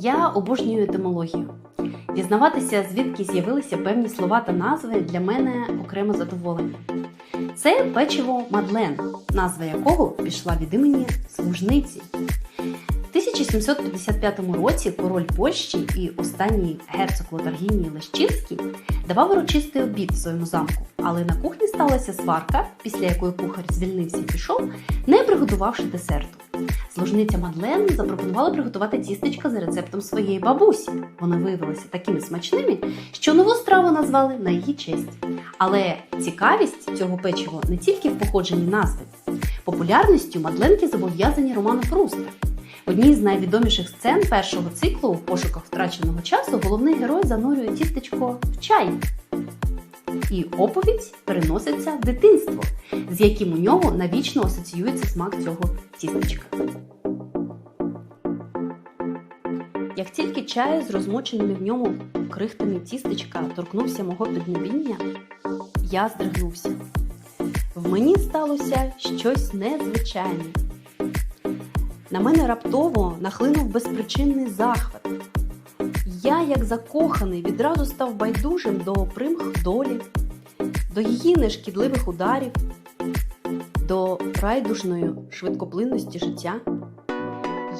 Я обожнюю етимологію. Дізнаватися, звідки з'явилися певні слова та назви, для мене окреме задоволення. Це печиво Мадлен, назва якого пішла від імені служниці. В 1755 році король Польщі і останній герцог Лотаргінії Лещинський давав урочистий обід в своєму замку, але на кухні сталася сварка, після якої кухар звільнився і пішов, не приготувавши десерту. Служниця Мадлен запропонувала приготувати тістечка за рецептом своєї бабусі. Вони виявилися такими смачними, що нову страву назвали на її честь. Але цікавість цього печива не тільки в походженні назви. Популярністю Мадленки зобов'язані роману Пруста. В одній з найвідоміших сцен першого циклу в пошуках втраченого часу головний герой занурює тістечко в чай. І оповідь переноситься в дитинство, з яким у нього навічно асоціюється смак цього тістечка. Як тільки чай з розмоченими в ньому крихтами тістечка торкнувся мого піднебіння, я здригнувся. В мені сталося щось незвичайне. На мене раптово нахлинув безпричинний захват. Я, як закоханий, відразу став байдужим до примх долі, до її нешкідливих ударів, до райдужної швидкоплинності життя.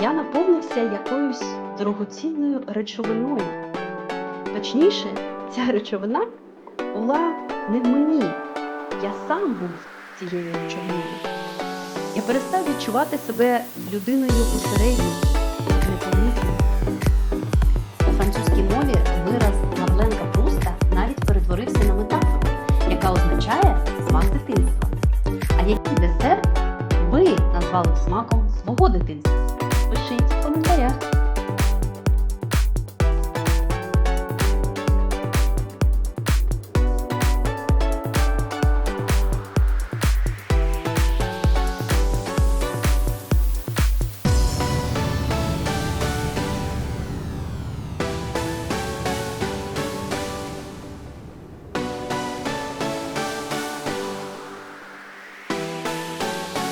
Я наповнився якоюсь дорогоцінною речовиною. Точніше, ця речовина була не в мені. Я сам був цією речовиною. Я перестав відчувати себе людиною у посередньо. який десерт ви назвали смаком свого дитинства?